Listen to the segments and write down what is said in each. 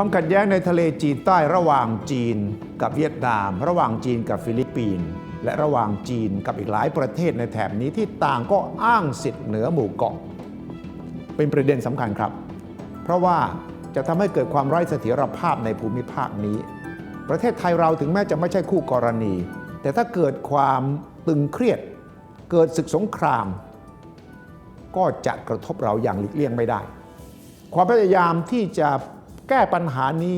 ความขัดแย้งในทะเลจีนใต้ระหว่างจีนกับเวียดนาม ระหว่างจีนกับฟิลิปปินส์และระหว่างจีนกับอีกหลายประเทศในแถบนี้ที่ต่างก็อ้างสิทธิ์เหนือหมู่เกาะ เป็นประเด็นสำคัญครับ เพราะว่าจะทำให้เกิดความไร้เสถียรภาพในภูมิภาคนี้ ประเทศไทยเราถึงแม้จะไม่ใช่คู่กรณี แต่ถ้าเกิดความตึงเครียด เกิดศึกสงคราม ก็จะกระทบเราอย่างหลีกเลี่ยงไม่ได้ ความพยายามที่จะ แก้ปัญหานี้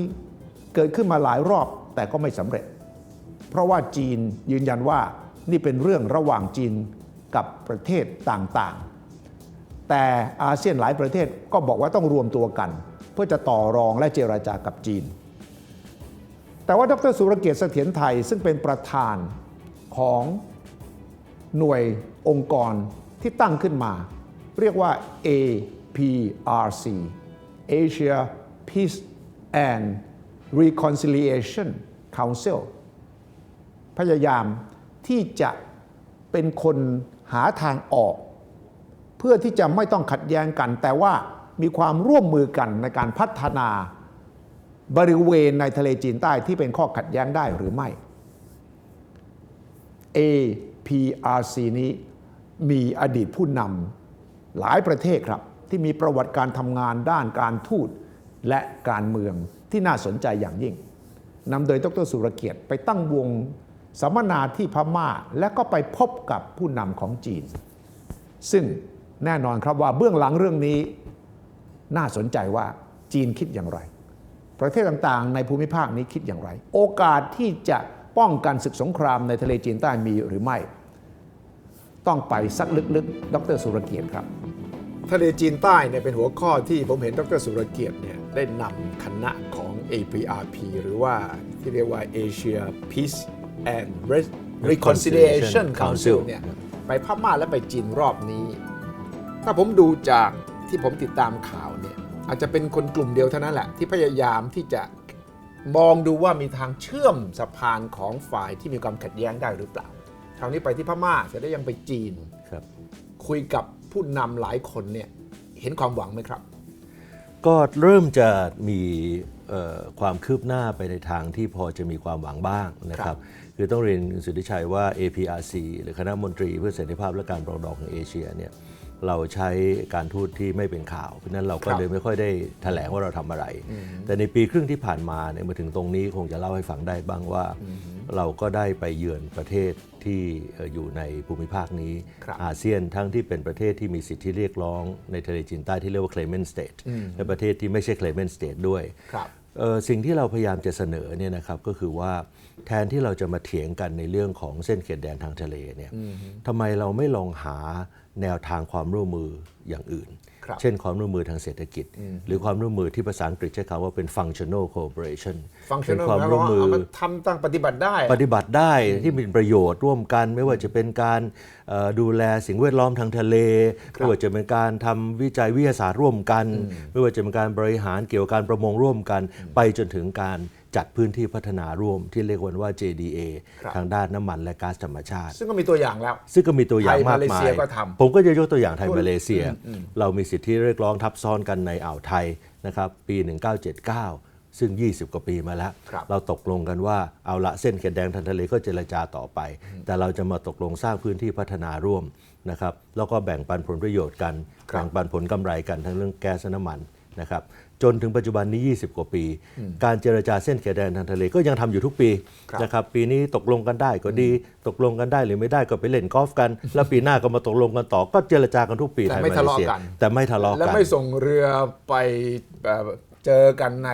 เกิดขึ้นมาหลายรอบแต่ก็ไม่สำเร็จ เพราะว่าจีนยืนยันว่านี่เป็นเรื่องระหว่างจีนกับประเทศต่างๆ แต่อาเซียนหลายประเทศก็บอกว่าต้องรวมตัวกัน เพื่อจะต่อรองและเจรจากับจีน แต่ว่าดรสุรเกียรติเสถียรไทยซึ่งเป็นประธานของหน่วยองค์กรที่ตั้งขึ้นมา เรียกว่า APRC Asia Peace and Reconciliation Council พยายามที่จะเป็นคนหาทางออก เพื่อที่จะไม่ต้องขัดแย้งกัน แต่ว่ามีความร่วมมือกันในการพัฒนาบริเวณในทะเลจีนใต้ที่เป็นข้อขัดแย้งได้หรือไม่ APRC นี้มีอดีตผู้นำหลายประเทศครับ ที่มีประวัติการทำงานด้านการทูต และการเมืองที่น่าสนใจอย่างยิ่งนำโดยดรสุรเกียรติไปตั้งวงสัมมนาที่พม่า และก็ไปพบกับผู้นำของจีน ซึ่งแน่นอนครับว่าเบื้องหลังเรื่องนี้น่าสนใจว่าจีนคิดอย่างไร ประเทศต่างๆ ในภูมิภาคนี้คิดอย่างไร โอกาสที่จะป้องกันศึกสงครามในทะเลจีนใต้มีหรือไม่ ต้องไปสักลึกๆ ดรสุรเกียรติครับ ทะเลจีนใต้เนี่ยเป็นหัวข้อที่ผมเห็นดรสุรเกียรติเนี่ยได้นำคณะของ APRP หรือว่าที่เรียกว่า Asia Peace and Reconciliation Council เนี่ยไปพม่าและไปจีนรอบนี้ ถ้าผมดูจากที่ผมติดตามข่าวเนี่ยอาจจะเป็นคนกลุ่มเดียวเท่านั้นแหละ ที่พยายามที่จะมองดูว่ามีทางเชื่อมสะพานของฝ่ายที่มีความขัดแย้งได้หรือเปล่าคราวนี้ไปที่พม่าเสร็จแล้วยังไปจีนครับคุยกับ ผู้นำหลายคนเนี่ยเห็นความหวังไหมครับ ก็เริ่มจะมีเอ่อความคืบหน้าไปในทางที่พอจะมีความหวังบ้างนะคครัรับบคือต้องเรียนคุณสุทธิชัยว่า APRC หรือคณะมนตรีเพื่อเสรีภาพและการปรองดองของเอเชียเนี่ยเราใช้การทูตที่ไม่เป็นข่าว เพราะฉะนั้นเราก็ครับเลยไม่ค่อยได้แถลงว่าเราทำอะไร แต่ในปีครึ่งที่ผ่านมาเนี่ยมาถึงตรงนี้คงจะเล่าให้ฟังได้บ้างว่า เราก็ได้ไปเยือนประเทศที่เอ่ออยู่ในภูมิภาคนี้ครับอาเซียนทั้งที่เป็นประเทศที่มีสิทธิเรียกร้องในทะเลจีนใต้ที่เรียกว่า claimant state และประเทศที่ไม่ใช่ claimant state ด้วยครับเอ่อสิ่งที่เราพยายามจะเสนอเนี่ยนะครับก็คือว่าแทนที่เราจะมาเถียงกันในเรื่องของเส้นเขตแดนทางทะเลเนี่ยทำไมเราไม่ลองหาแนวทางความร่วมมืออย่างอื่นครับ เช่นความร่วมมือทางเศรษฐกิจ หรือความร่วมมือที่ภาษาอังกฤษใช้คำว่าเป็น functional cooperation ฟังก์ชัเป็นนอลความแล้วร่วมมือเอามาทำตั้งปฏิบัติได้ ปฏิบัติได้ที่เป็นประโยชน์ร่วมกัน ไม่ว่าจะเป็นการเอ่อดูแลสิ่งแวดล้อมทางทะเล ไม่ว่าจะเป็นการทำวิจัยวิทยาศาสตร์ร่วมกัน ไม่ว่าจะเป็นการบริหารเกี่ยวกับการประมงร่วมกัน ไปจนถึงการ จัดพื้นที่พัฒนาร่วมที่เรียกว่า JDA ครับทางด้านน้ำมันและก๊าซธรรมชาติ ซึ่งก็มีตัวอย่างแล้ว ซึ่งก็มีตัวอย่างไทยมากมาเลมาเซียยก็ทำผมก็จะยกตัวอย่างไทยมาเลเซีย เรามีสิทธิเรียกร้องทับซ้อนกันในอ่าวไทยนะครับปี 1979 ซึ่ง 20 กว่าปีมาแล้วครับเราตกลงกันว่าเอาละเส้นเขตแดงทางทะเลก็เจรจาต่อไป แต่เราจะมาตกลงสร้างพื้นที่พัฒนาร่วมนะครับแล้วก็แบ่งปันผลประโยชน์กันครับแบ่งปันผลกำไรกันทั้งเรื่องแก๊สและน้ำมันนะครับ จนถึงปัจจุบันนี้ 20 กว่าปี การเจรจาเส้นเขตแดนทางทะเลก็ยังทำอยู่ทุกปีครับนะครับปีนี้ตกลงกันได้ก็ดีตกลงกันได้หรือไม่ได้ก็ไปเล่นกอล์ฟกัน แล้วปีหน้าก็มาตกลงกันต่อก็เจรจากันทุกปีแต่ทยไม่ทะเลาะซียกันแต่ไม่ทะเลาะและกันไม่ส่งเรือไปเอ่อเจอกันใน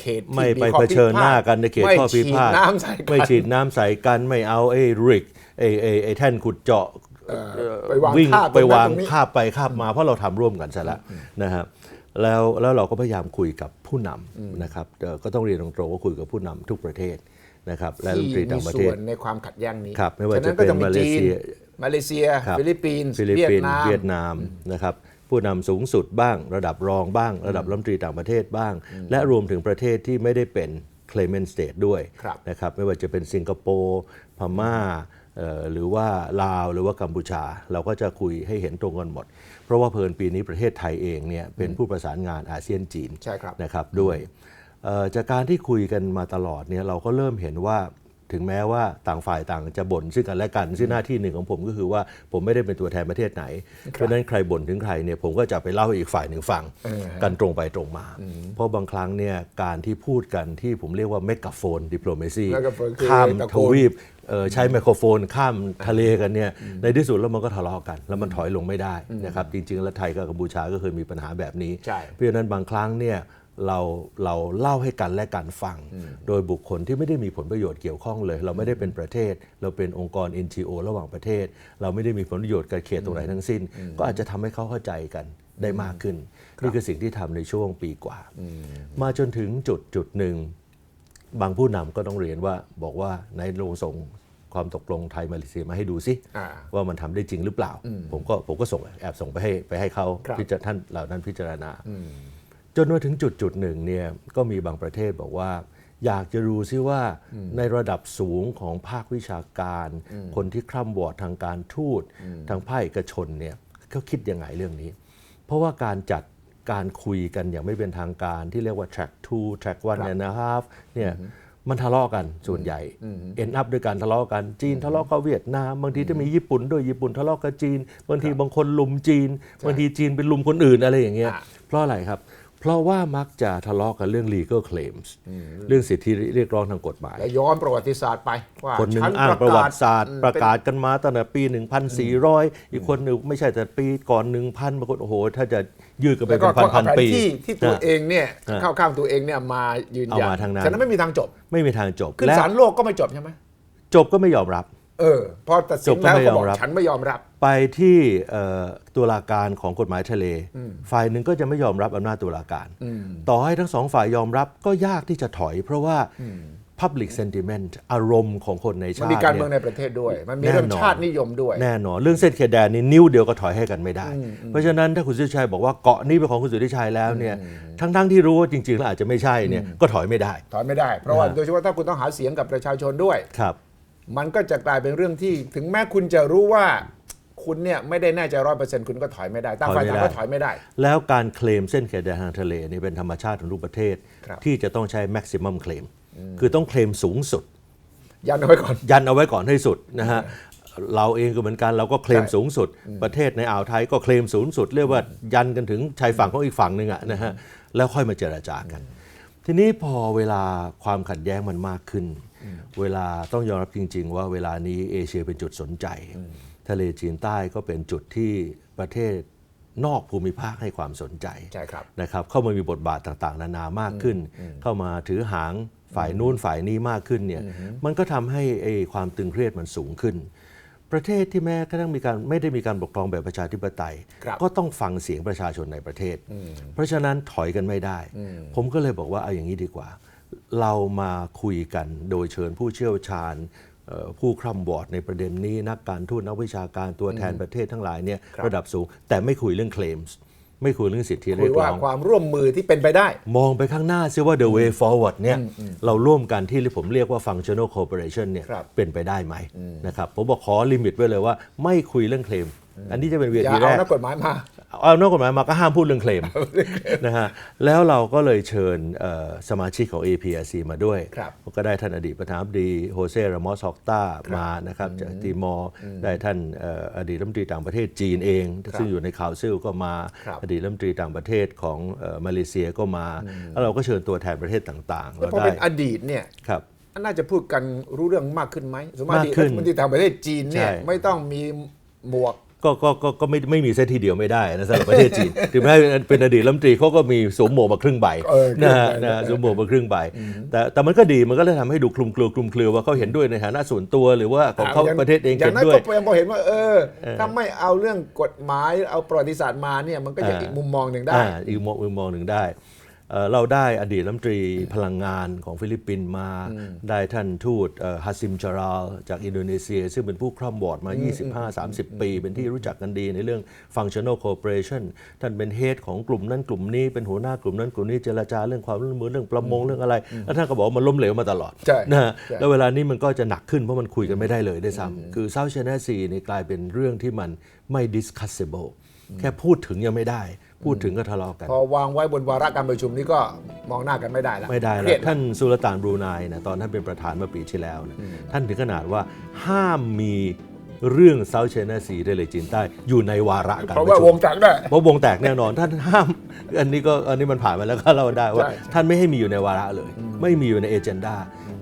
เขตที่ไม่ไปข้อเผชิญหน้ากันในเขตข้อพิพาทไม่ฉีดน้ำใส่กันไม่ฉีดน้ำใส่กันไม่เอาไอ้ริกไอ้ไอ้ไอ้แท่นขุดเจาะเอ่อไปวางวิ่งคาบไปวางตรงนั้นตรงนี้คาบไปคาบมาเพราะเราทำร่วมกันซะแล้วนะครับ แล้วแล้วเราก็พยายามคุยกับผู้นำนะครับเอ่อก็ต้องเรียนตรงๆว่าคุยกับผู้นำทุกประเทศนะครับและรัฐมนตรีที่ต่ามีงประส่เทวศนในความขัดแย้งนี้ครับไม่ว่าฉนั้นจะเป็นก็ต้องมาเลเซียจีนมาเลเซียครับฟิลิปปินส์ฟิลิปเวียปิดนส์นามเวียดนามนะครับผู้นำสูงสุดบ้าง ระดับรองบ้าง ระดับรัฐมนตรีต่างประเทศบ้าง และรวมถึงประเทศที่ไม่ได้เป็น claimant state ด้วยครับนะครับไม่ว่าจะเป็นสิงคโปร์พม่าเอ่อ หรือว่าลาวหรือว่ากัมพูชา เราก็จะคุยให้เห็นตรงกันหมด เพราะว่าเพลินปีนี้ประเทศไทยเองเนี่ยเป็นผู้ประสานงานอาเซียนจีนใช่ครับนะครับด้วยเอ่อจากการที่คุยกันมาตลอดเนี่ยเราก็เริ่มเห็นว่า ถึงแม้ว่าต่างฝ่ายต่างจะบ่นซึ่งกันและกัน ซึ่งหน้าที่หนึ่งของผมก็คือว่าผมไม่ได้เป็นตัวแทนประเทศไหน เพราะฉะนั้นใครบ่นถึงใครเนี่ยผมก็จะไปเล่าให้อีกฝ่ายหนึ่งฟังเออฮะกันตรงไปตรงมา เพราะบางครั้งเนี่ยการที่พูดกันที่ผมเรียกว่าเมกะโฟนดิปโลเมซี megaphone คือข้ามตะโกทนวีปเอ่อใช้ไมโครโฟนข้ามทะเลกันเนี่ยในที่สุดแล้วมันก็ทะเลาะกัน แล้วมันถอยลงไม่ได้นะครับจริงๆแล้วไทยกับกัมพูชาก็เคยมีปัญหาแบบนี้ใช่เพราะฉะนั้นบางครั้งเนี่ย เราเราเล่าให้กันและกันฟัง โดยบุคคลที่ไม่ได้มีผลประโยชน์เกี่ยวข้องเลย เราไม่ได้เป็นประเทศ เราเป็นองค์กร NGO ระหว่างประเทศ เราไม่ได้มีผลประโยชน์กับเขตตรงไหนทั้งสิ้น ก็อาจจะทำให้เขาเข้าใจกันได้มากขึ้น นี่คือสิ่งที่ทำในช่วงปีกว่า มาจนถึงจุดจุดหนึ่ง บางผู้นำก็ต้องเรียนว่าบอกว่าในโรงส่งความตกลงไทยมาเลเซียมาให้ดูสิอ่าว่ามันทำได้จริงหรือเปล่า ผมก็ผมก็ส่งแอบส่งไปให้ไปให้เขาครับพิจารท่านเหล่านั้นพิจารณาจ นมาถึงจุดจุดหนึ่งเนี่ยก็มีบางประเทศบอกว่า อยากจะรู้ซิว่าในระดับสูงของภาควิชาการ คนที่คร่ำวอดทางการทูตทางภาคเอกชนเนี่ยเขาคิดยังไงเรื่องนี้ เพราะว่าการจัดการคุยกันอย่างไม่เป็นทางการที่เรียกว่า track 2 track 1 and a half เนี่ยมันทะเลาะกันส่วนใหญ่ end up ด้วยการทะเลาะกันจีนทะเลาะกับเวียดนามบางทีจะมีญี่ปุ่นด้วยญี่ปุ่นทะเลาะกับจีน บางทีบางคนลุมจีน บางทีจีนเป็นลุมคนอื่นอะไรอย่างเงี้ยอะเพราะอะไรครับ เพราะว่ามักจะทะเลาะกันเรื่อง legal claims เรื่องสิทธิเรียกร้องทางกฎหมาย แล้วย้อนประวัติศาสตร์ไปว่าคนหนึ่งฉัอ้างประวัติศาสตร์อืมประกาศเป็นกันมาตั้งแต่ปี 1,400 อีกคนหนึ่งไม่ใช่แต่ปีก่อน 1,000บางคนโอ้โห ถ้าจะยืดกันไปแล้วก็เป็นพันเอาพันแผนปีที่ที่ตัวนะเองเนี่ยอะเข้าข้างตัวเองเนี่ยมายืนยันเอามาทางนั้นฉะนั้นไม่มีทางจบ ไม่มีทางจบขึ้นและศาลโลกก็ไม่จบใช่ไหมจบก็ไม่ยอมรับ เออพอตัดสิจนบก็แล้วไม่ก็ยอมบอกรับฉันไม่ยอมรับ ไปที่เอ่อตุลาการของกฎหมายทะเล ฝ่ายหนึ่งก็จะไม่ยอมรับอำนาจตุลาการ ต่อให้ทั้งสองฝ่ายยอมรับก็ยากที่จะถอย เพราะว่า public sentiment อารมณ์ของคนในมันชาติมีการเมืองเนี่ยในประเทศด้วย มันมีเรื่องแน่นอนชาตินิยมด้วย แน่นอน เรื่องเส้นเขตแดนนี่นิ้วเดียวก็ถอยให้กันไม่ได้ เพราะฉะนั้นถ้าคุณสุทธิชัยบอกว่าเกาะนี้เป็นของคุณสุทธิชัยแล้วเนี่ยทั้งๆที่รู้ว่าจริงๆแล้วอาจจะไม่ใช่เนี่ยก็ถอยไม่ได้ ถอนไม่ได้ เพราะว่านะฮะโดยเฉพาะถ้าคุณต้องหาเสียงกับประชาชนด้วยครับ มันก็จะกลายเป็นเรื่องที่ถึงแม้คุณจะรู้ว่า คุณเนี่ยไม่ได้แน่ใจร้อยเปอร์เซ็นต์คุณก็ถอยไม่ได้ต่างฝ่ายถอยไม่ต่างได้ก็ถอยไม่ได้ แล้วการเคลมเส้นเขตแดนทางทะเลนี่เป็นธรรมชาติของทุกประเทศครับที่จะต้องใช้ maximum claim คือต้องเคลมสูงสุด ยันเอาไว้ก่อนยันเอาไว้ก่อนให้สุดนะฮะเราเองก็เหมือนกันเราก็เคลมใช่สูงสุด ประเทศในอ่าวไทยก็เคลมสูงสุด เรียกว่ายันกันถึงชายฝั่งของอีกฝั่งหนึ่งอะนะฮะแล้วค่อยมาเจราจากัน ทีนี้พอเวลาความขัดแย้งมันมากขึ้น เวลาต้องยอมรับจริง ๆ ว่าเวลานี้เอเชียเป็นจุดสนใจ ทะเลจีนใต้ก็เป็นจุดที่ประเทศนอกภูมิภาคให้ความสนใจใช่ครับนะครับ เข้ามามีบทบาทต่างๆ นานามากขึ้น เข้ามาถือหางฝ่ายนู้นฝ่ายนี้มากขึ้นเนี่ยมันก็ทำให้ไอ้ความตึงเครียดมันสูงขึ้น ประเทศที่แม้กระทั่งมีการไม่ได้มีการปกครองแบบประชาธิปไตยครับก็ต้องฟังเสียงประชาชนในประเทศ เพราะฉะนั้นถอยกันไม่ได้ ผมก็เลยบอกว่าเอาอย่างนี้ดีกว่า เรามาคุยกันโดยเชิญผู้เชี่ยวชาญเอ่อ ผู้คร่ำวอดในประเด็นนี้ นักการทูตนักวิชาการตัวแทนประเทศทั้งหลายเนี่ยครับระดับสูง แต่ไม่คุยเรื่องเคลมส์ไม่คุยเรื่องสิทธิคุเรียยกว่าร้องความร่วมมือที่เป็นไปได้ มองไปข้างหน้าซิว่า the way forward เนี่ยเราร่วมกันที่ผมเรียกว่า functional cooperation เนี่ยครับเป็นไปได้ไหมนะครับผมบอกขอลิมิตไว้เลยว่าไม่คุยเรื่องเคลมอันนี้จะเป็นเวอย่าทีแรเอากนักกฎหมายมา เอานอกกฎหมายมาก็ห้ามพูดเรื่องเคลมนะฮะแล้วเราก็เลยเชิญเอ่อสมาชิกของ APRC มาด้วยครับก็ได้ท่านอดีตประธานาธิบดีโฮเซรามอสฮอกตามานะครับจากติมอร์ได้ท่านเอ่ออดีตรัฐมนตรีต่างประเทศจีนเอง ซึ่งอยู่ในข่าวซิลก็มาครับอดีตรัฐมนตรีต่างประเทศของเอ่อมาเลเซียก็มาแล้วเราก็เชิญตัวแทนประเทศต่างๆแล้วเราพอได้เป็นอดีตเนี่ยครับน่าจะพูดกันรู้เรื่องมากขึ้นไหมสมมติมากขึ้นรัฐมนตรีต่างประเทศจีนเนี่ยใช่ไม่ต้องมีหมวก ก็ก็ก็ก็ไม่ไม่มีเส้นที่เดียวไม่ได้นะสำหรับประเทศจีน ถึงแม้เป็นอดีตรัฐมนตรีเขาก็มีสวมหมวกมาครึ่งใบเออครึ่นะงใบฮะนะฮะสวมหมวกมาครึ่งใบ แต่แต่มันก็ดีมันก็เลยทำให้ดูคลุมเครือคลุมเครือว่าเขาเห็นด้วยในฐานะส่วนตัว หรือว่าของเขาย่ประเทศเองอย่าเห็งนนั้นด้วยก็ยังพอเห็นว่า เออ ถ้าไม่เอาเรื่องกฎหมายเอาประวัติศาสตร์มาเนี่ยมันก็จะอ่าอีกมุมมองหนึ่งได้ อ่าอีกมุมมุมมองหนึ่งได้ เอ่อเราได้อดีตรัฐมนตรีพลังงานของฟิลิปปินส์มา ได้ท่านทูตเอ่อฮัสซิมจาราลจากอินโดนีเซีย ซึ่งเป็นผู้คร่ำวอร์ดมา 25-30 ปี เป็นที่รู้จักกันดีในเรื่อง functional cooperation ท่านเป็นเฮดของกลุ่มนั้นกลุ่มนี้เป็นหัวหน้ากลุ่มนั้นกลุ่มนี้เจรจาเรื่องความร่วมมือเรื่องประมงเรื่องอะไร แล้วท่านก็บอกว่ามันล้มเหลวมาตลอดใช่นะฮะใช่แล้วเวลานี้มันก็จะหนักขึ้นเพราะมันคุยกันไม่ได้เลยด้วยซ้ำคือ South China Sea นี่กลายเป็นเรื่องที่มันไม่ discussable แค่พูดถึงยังไม่ได้ พูดถึงก็ทะเลาะกัน พอวางไว้บนวาระการประชุมนี้ก็มองหน้ากันไม่ได้แล้วไม่ได้เคแล้รียวดท่านสุลต่านบรูไนนะตอนท่านเป็นประธานเมื่อปีที่แล้วนะท่านถึงขนาดว่าห้ามมีเรื่องเซาท์ h ช n น s ซีทะเลจีนใต้อยู่ในวาระการเพราะประว่าชุวมงจักรด้วยเพราะวงแตกแน่นอนท่านห้าม อันนี้ก็อันนี้มันผ่านมาแล้วก็เราได้ว่าใช่ใช่ท่านไม่ให้มีอยู่ในวาระเลย ไม่มีอยู่ในเอเจนดา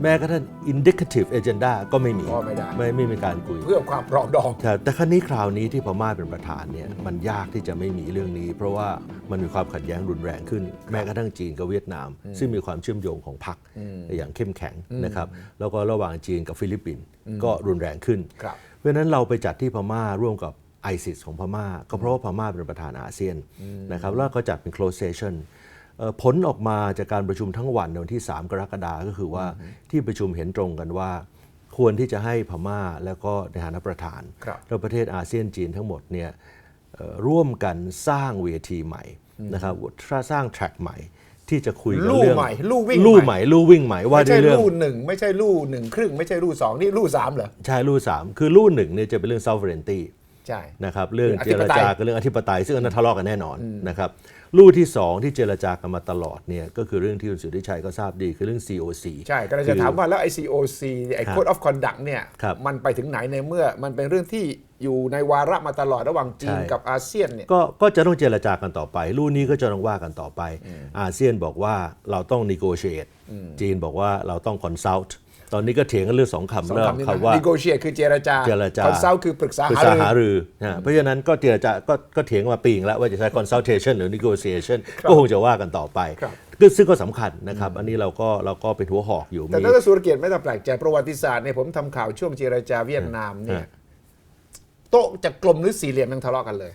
แม้กระทั่ง indicative agenda ก็ไม่มี ก็ไม่ได้ ไม่ไม่มีการคุย เพื่อความปรองดอง แต่แต่ครั้นี้คราวนี้ที่พม่าเป็นประธานเนี่ยมันยากที่จะไม่มีเรื่องนี้ เพราะว่ามันมีความขัดแย้งรุนแรงขึ้น แม้กระทั่งจีนกับเวียดนาม ซึ่งมีความเชื่อมโยงของพรรคอย่างเข้มแข็งนะครับแล้วก็ระหว่างจีนกับฟิลิปปินส์ก็รุนแรงขึ้น ครับ เพราะฉะนั้นเราไปจัดที่พม่าร่วมกับไอซิสของพม่า ก็เพราะว่าพม่าเป็นประธานอาเซียนนะครับแล้วก็จัดเป็น close session เอ่อ ผลออกมาจากการประชุมทั้งวันในวันที่ 3 กรกฎาคมก็คือว่าที่ประชุมเห็นตรงกันว่า ควรที่จะให้พม่าแล้วก็ในฐานะประธานครับแล้วประเทศอาเซียนจีนทั้งหมดเนี่ยเอ่อร่วมกันสร้างเวทีใหม่นะครับสร้างแทร็กใหม่ที่จะคุยกันลู่เรื่องใหม่ลู่วิ่งลู่ใหใหม่ม่ลู่วิ่งใหม่ว่าไม่ด้ใช่วยเรื่องลู่หนึ่งไม่ใช่ลู่หนึ่งครึ่งไม่ใช่ลู่สองนี่ลู่สามเหรอใช่ลู่สามคือลู่หนึ่งเนี่ยจะเป็นเรื่อง sovereignty ใช่นะครับเรื่องอเจธิปรไตยจากับเรื่องอธิปไตยซึ่งอันนั้นทะเลาะกันแน่นอนนะครับ ลู่ที่สองที่เจรจากันมาตลอดเนี่ยก็คือเรื่องที่คุณสุทธิชัยก็ทราบดีคือเรื่อง COC ใช่ก็เลยจะถามว่าแล้วไอ COC ไอครับ Code of Conduct เนี่ยครับมันไปถึงไหนในเมื่อมันเป็นเรื่องที่อยู่ในวาระมาตลอดระหว่างจีนใช่กับอาเซียนเนี่ยก็ก็จะต้องเจรจากันต่อไป รู่นี้ก็จะต้องว่ากันต่อไป อาเซียนบอกว่าเราต้อง negotiate จีนบอกว่าเราต้อง consult ตอนนี้ก็เถียงกันเรื่องสองคำสองเรื่องคำนี้คำว่านะ negotiate คือเจรจา เจรจา consult คือปรึกษาปรึกหาษารือ หารือนะเพราะฉะนั้นก็เจรจาก็ก็เถียงมาปีนึงแล้วว่าจะใช้ consultation หรือ negotiation ก็คงจะว่ากันต่อไปครับก็ซึ่งก็สำคัญนะครับ อันนี้เราก็เราก็เป็นหัวหอกอยู่แต่มีนักสุรเกียรติไม่ต้องแปลกใจประวัติศาสตร์เนี่ยผมทำข่าวช่วงเจรจาเวียดนามเนี่ยฮะ โต๊ะจะกลมหรือสี่เหลี่ยมยังทะเลาะกันเลย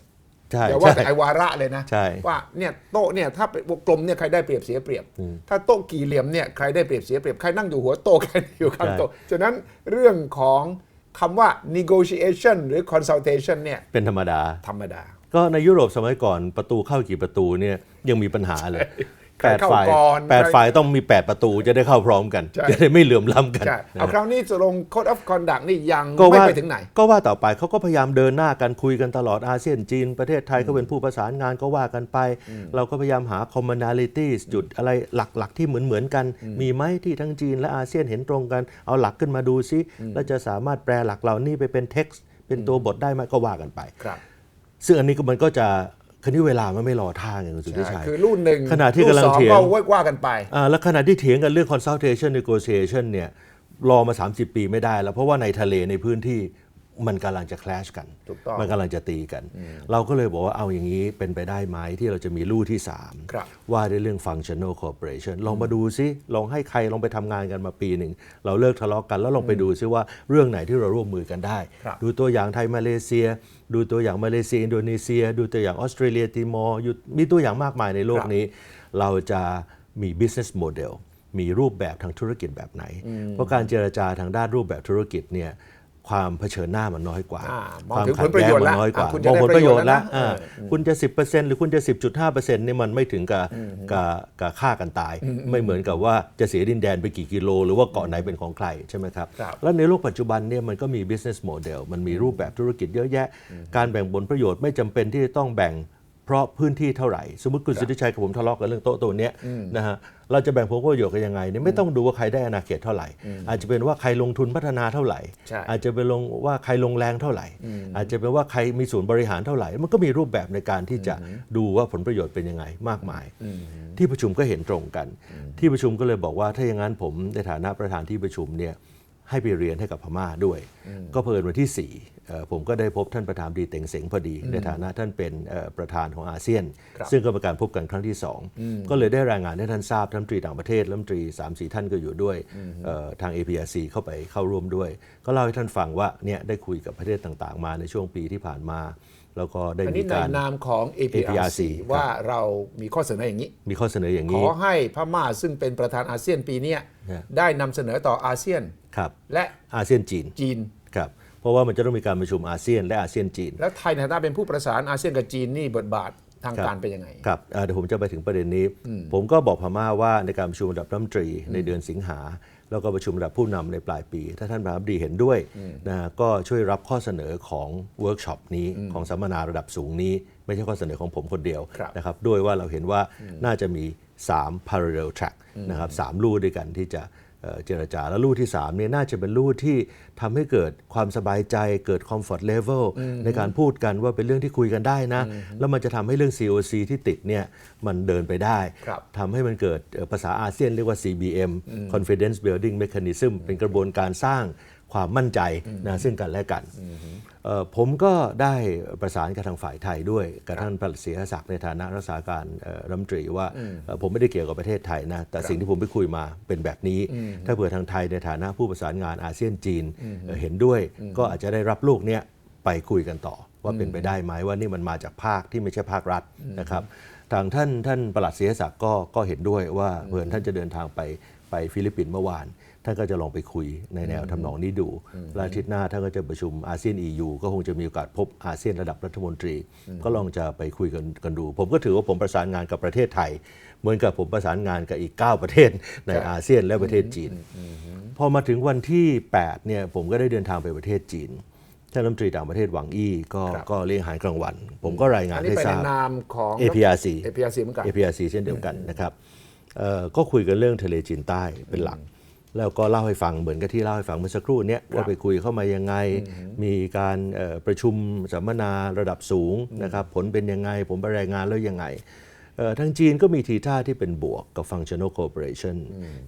ใช่อย่าว่าใช่แต่ไอวาระเลยนะ ใช่ว่าเนี่ยโต๊ะเนี่ยถ้าเป็นกลมเนี่ยใครได้เปรียบเสียเปรียบถ้าโต๊ะกี่เหลี่ยมเนี่ยใครได้เปรียบเสียเปรียบ ใครนั่งอยู่หัวโต๊ะใครอยู่ข้างโต๊ะฉะนั้นเรื่องของคำว่า negotiation หรือ consultation เนี่ยเป็นธรรมดา ธรรมดา ก็ในยุโรปสมัยก่อนประตูเข้ากี่ประตูเนี่ยยังมีปัญหาเลยใคร แปดเข้าฝ่ายก่อนแปดใครฝ่ายต้องมี 8 ประตูจะได้เข้าพร้อมกันใช่จะได้ไม่เหลื่อมล้ำกันใช่เอานะคราวนี้จะลง code of conduct นี่ยังก็ไม่ว่าไปถึงไหน ก็ว่าต่อไปเขาก็พยายามเดินหน้ากันคุยกันตลอดอาเซียนจีน ประเทศไทยก็เป็นผู้ประสานงานก็ว่ากันไป เราก็พยายามหา commonalities จุดอะไรหลักๆ ที่เหมือนเหมือนๆกัน มีไหมที่ทั้งจีนและอาเซียนเห็นตรงกัน เอาหลักขึ้นมาดูซิแล้วจะสามารถแปลหลักเหล่านี้ไปเป็น text เป็นตัวบทได้ไหมก็ว่ากันไปครับซึ่งอันนี้ก็มันก็จะ คันนี้เวลามันไม่รอท่าไงคุณสุทธิใช่ชัย คือรุ่นหนึ่งขณะที่กำลังรุ่นสอเถียงก็ว่ากันไปอ่าแล้วขณะที่เถียงกันเรื่อง consultation negotiation เนี่ยรอมา 30 ปีไม่ได้แล้ว เพราะว่าในทะเลในพื้นที่มันกำลังจะ clash กันถูกต้องมันกำลังจะตีกัน เราก็เลยบอกว่าเอาอย่างนี้เป็นไปได้ไหมที่เราจะมีลู่ที่ครับ3ว่าด้วยเรื่อง functional cooperation ลองมาดูซิลองให้ใครลองไปทำงานกันมาปีหนึ่ง เราเลิกทะเลาะกันแล้วลองไปดูซิว่าเรื่องไหนที่เราร่วมมือกันได้ครับดูตัวอย่างไทยมาเลเซีย ดูตัวอย่างมาเลเซียอินโดนีเซีย ดูตัวอย่างออสเตรเลียติมอร์อยู่มีตัวอย่างมากมายในโลกครับนี้ เราจะมี business model มีรูปแบบทางธุรกิจแบบไหน เพราะการเจรจาทางด้านรูปแบบธุรกิจเนี่ย ความเผชิญหน้ามันน้อยกว่าอ่ามองความถึงขัผดลประแย้โยงชน์มัละนน้อยกว่าอะคุณมจะองได้ผลประโยชน์ประโยชน์ละแล้วนะอ่าเออคุณจะ 10%หรือคุณจะ 10.5%นี่มันไม่ถึงกับกับกับฆ่ากันตาย ไม่เหมือนกับว่าจะเสียดินแดนไปกี่กิโล หรือว่าเกาะไหนเป็นของใครใช่ไหมครับครับแล้วในโลกปัจจุบันเนี่ยมันก็มี business model มันมีรูปแบบธุรกิจเยอะแยะ การแบ่งผลประโยชน์ไม่จำเป็นที่จะต้องแบ่ง เพราะพื้นที่เท่าไหร่ สมมติคุณสุทธิชัยกับผมทะเลาะกันเรื่องโต๊ะตัวเนี้ยนะฮะเราจะแบ่งผลประโยชน์กันยังไงเนี่ยไม่ต้องดูว่าใครได้อาณาเขตเท่าไหร่ อาจจะเป็นว่าใครลงทุนพัฒนาเท่าไหร่ใช่อาจจะเป็นลงว่าใครลงแรงเท่าไหร่ อาจจะเป็นว่าใครมีศูนย์บริหารเท่าไหร่ มันก็มีรูปแบบในการที่จะดูว่าผลประโยชน์เป็นยังไงมากมาย ที่ประชุมก็เห็นตรงกัน ที่ประชุมก็เลยบอกว่าถ้าอย่างนั้นผมในฐานะประธานที่ประชุมเนี่ยให้ไปเรียนให้กับพม่าด้วย ก็เพิ่นวันที่4เอ่อ ผมก็ได้พบท่านประธานดีเต็งเสงพอดี ในฐานะท่านเป็นเอ่อประธานของอาเซียนครับซึ่งก็เป็นการพบกันครั้งที่ 2 ก็เลยได้รายงานให้ท่านทราบท่านตรีต่างประเทศรัฐมนตรี3 4ท่านก็อยู่ด้วยเอ่อทาง APRC เข้าไปเข้าร่วมด้วย ก็เล่าให้ท่านฟังว่าเนี่ยได้คุยกับประเทศต่างๆ มาในช่วงปีที่ผ่านมาแล้วก็ได้อันมีนี้ในการนามของ APRC APRC ว่าเรามีข้อเสนออย่างนี้ มีข้อเสนออย่างขนี้อให้พม่าซึ่งเป็นประธานอาเซียนปีเนี้ยฮะได้นำเสนอต่ออาเซียนครับและอาเซียนจีนจีนครับ เพราะว่ามันจะต้องมีการประชุมอาเซียนและอาเซียนจีน แล้วไทยในฐานะเป็นผู้ประสานอาเซียนกับจีนนี่บทบาททางครับการเป็นยังไง ครับอ่าเดี๋ยวผมจะไปถึงประเด็นนี้ ผมก็บอกพม่าว่าในการประชุมระดับรัฐมนตรีในเดือนสิงหา แล้วก็ประชุมระดับผู้นำในปลายปี ถ้าท่านประธานาธิบดีเห็นด้วยนะก็ช่วยรับข้อเสนอของเวิร์กช็อปนี้ของสัมมนาระดับสูงนี้ ไม่ใช่ข้อเสนอของผมคนเดียวครับ นะครับด้วยว่าเราเห็นว่าน่าจะมี 3 parallel track นะครับสามลู่ด้วยกันที่จะ เอ่อเจรจา แล้วลู่ที่3เนี่ยน่าจะเป็นลู่ที่ทำให้เกิดความสบายใจ เกิด comfort level ในการพูดกันว่าเป็นเรื่องที่คุยกันได้นะ แล้วมันจะทำให้เรื่อง COC ที่ติดเนี่ยมันเดินไปได้ครับทำให้มันเกิดเอ่อภาษาอาเซียนเรียกว่า CBM Confidence Building Mechanism เป็นกระบวนการสร้าง ความมั่นใจนะซึ่งกันและกันเอ่อผมก็ได้ประสานกับทางฝ่ายไทยด้วยกับท่านประหลัดศรีศักดิ์ในฐานะรักษาการเอ่อรัฐมนตรีว่าเอ่อผมไม่ได้เกี่ยวกับประเทศไทยนะแต่สิ่งที่ผมไปคุยมาเป็นแบบนี้ ถ้าเผื่อทางไทยในฐานะผู้ประสานงานอาเซียนจีนเอ่อเห็นด้วย ก็อาจจะได้รับลูกเนี้ยไปคุยกันต่อ ว่าเป็นไปได้ไหมว่านี่มันมาจากภาคที่ไม่ใช่ภาครัฐนะครับทางท่านท่านประหลัดเสียศักดิ์ก็ก็เห็นด้วยว่าเพื่อนท่านจะเดินทางไปไปฟิลิปปินส์เมื่อวาน ท่านก็จะลองไปคุยในแนวทำนองนี้ดูและอาทิตย์หน้าท่านก็จะประชุมอาเซียน EU ก็คงจะมีโอกาสพบอาเซียนระดับรัฐมนตรี ก็ลองจะไปคุยกันกันดู ผมก็ถือว่าผมประสานงานกับประเทศไทย เหมือนกับผมประสานงานกับอีก 9 ประเทศในครับอาเซียนและประเทศจีน พอมาถึงวันที่ 8 เนี่ยผมก็ได้เดินทางไปประเทศจีนท่านรัฐมนตรีต่างประเทศหวังอี้ก็ครับก็เลี้ยงอาหารกลางวัน ผมก็รายงาอันนนี้ให้ไปทในราบนามของ APRC APRC เหมือนกัน APRC เช่นเดียวกันนะครับเอ่อก็คุยกันเรื่องทะเลจีนใต้เป็นหลัก แล้วก็เล่าให้ฟังเหมือนกับที่เล่าให้ฟังเมื่อสักครู่เนี้ยว่าไปคุยเข้ามายังไง มีการเอ่อประชุมสัมมนาระดับสูงนะครับผลเป็นยังไง ผมไปรายงานแล้วยังไงเอ่อทางจีนก็มีทีท่าที่เป็นบวกกับ functional cooperation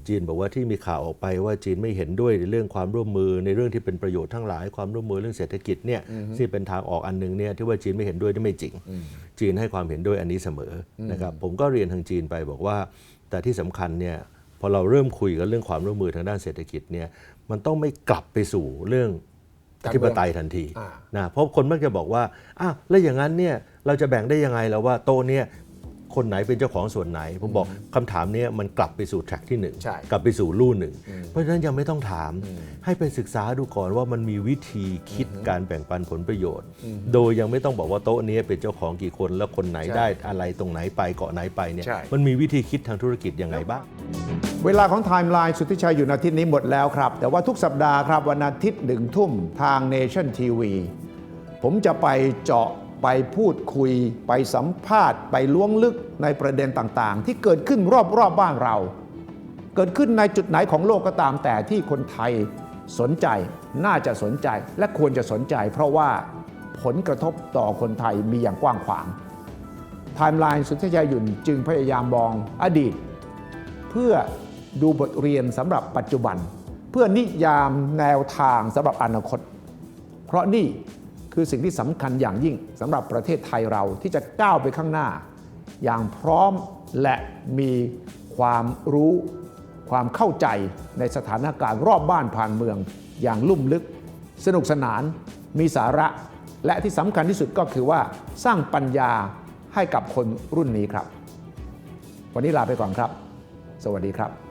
จีนบอกว่าที่มีข่าวออกไปว่าจีนไม่เห็นด้วยในเรื่องความร่วมมือในเรื่องที่เป็นประโยชน์ทั้งหลายความร่วมมือเรื่องเศรษฐกิจเนี่ยที่เป็นทางออกอันหนึงเนี่ยที่ว่าจีนไม่เห็นด้วยนี่ไม่จริง จีนให้ความเห็นด้วยอันนี้เสมออนะครับผมก็เรียนทางจีนไปบอกว่าแต่ที่สำคัญเนี่ย พอเราเริ่มคุยกันเรื่องความร่วมมือทางด้านเศรษฐกิจเนี่ยมันต้องไม่กลับไปสู่เรื่องอธิปไตยทันทีอ่านะเพราะคนมักจะบอกว่าอ้าวแล้วอย่างนั้นเนี่ยเราจะแบ่งได้ยังไงแล้วว่าโต๊ะเนี่ย คนไหนเป็นเจ้าของส่วนไหน ผมบอกคำถามเนี้ยมันกลับไปสู่แทร็กที่หนึ่งใช่กลับไปสู่ลู่หนึ่งเพราะฉะนั้นยังไม่ต้องถาม ให้ไปศึกษาดูก่อนว่ามันมีวิธีคิดการแบ่งปันผลประโยชน์ โดยยังไม่ต้องบอกว่าโต๊ะนี้เป็นเจ้าของกี่คนแล้วคนไหนใช่ได้อะไรตรงไหนไปเกาะไหนไปเนี่ยใช่มันมีวิธีคิดทางธุรกิจยังไงบ้าง เวลาของไทม์ไลน์สุทธิชัยอยู่อาทิตย์นี้หมดแล้วครับ แต่ว่าทุกสัปดาห์ครับวันอาทิตย์หนึ่งทุ่มทาง Nation TV ผมจะไปเจาะ ไปพูดคุย ไปสัมภาษณ์ ไปล้วงลึกในประเด็นต่างๆ ที่เกิดขึ้นรอบๆบบ้านเรา เกิดขึ้นในจุดไหนของโลกก็ตามแต่ที่คนไทยสนใจน่าจะสนใจและควรจะสนใจ เพราะว่าผลกระทบต่อคนไทยมีอย่างกว้างขวางไทม์ไลน์สุทธิชัยหยุ่นจึงพยายามมองอดีต เพื่อดูบทเรียนสำหรับปัจจุบัน เพื่อนิยามแนวทางสำหรับอนาคต เพราะนี่ คือสิ่งที่สำคัญอย่างยิ่งสำหรับประเทศไทยเราที่จะก้าวไปข้างหน้า อย่างพร้อมและมีความรู้ความเข้าใจในสถานการณ์รอบบ้านผ่านเมือง อย่างลุ่มลึก สนุกสนาน มีสาระ และที่สำคัญที่สุดก็คือว่าสร้างปัญญาให้กับคนรุ่นนี้ครับ วันนี้ลาไปก่อนครับ สวัสดีครับ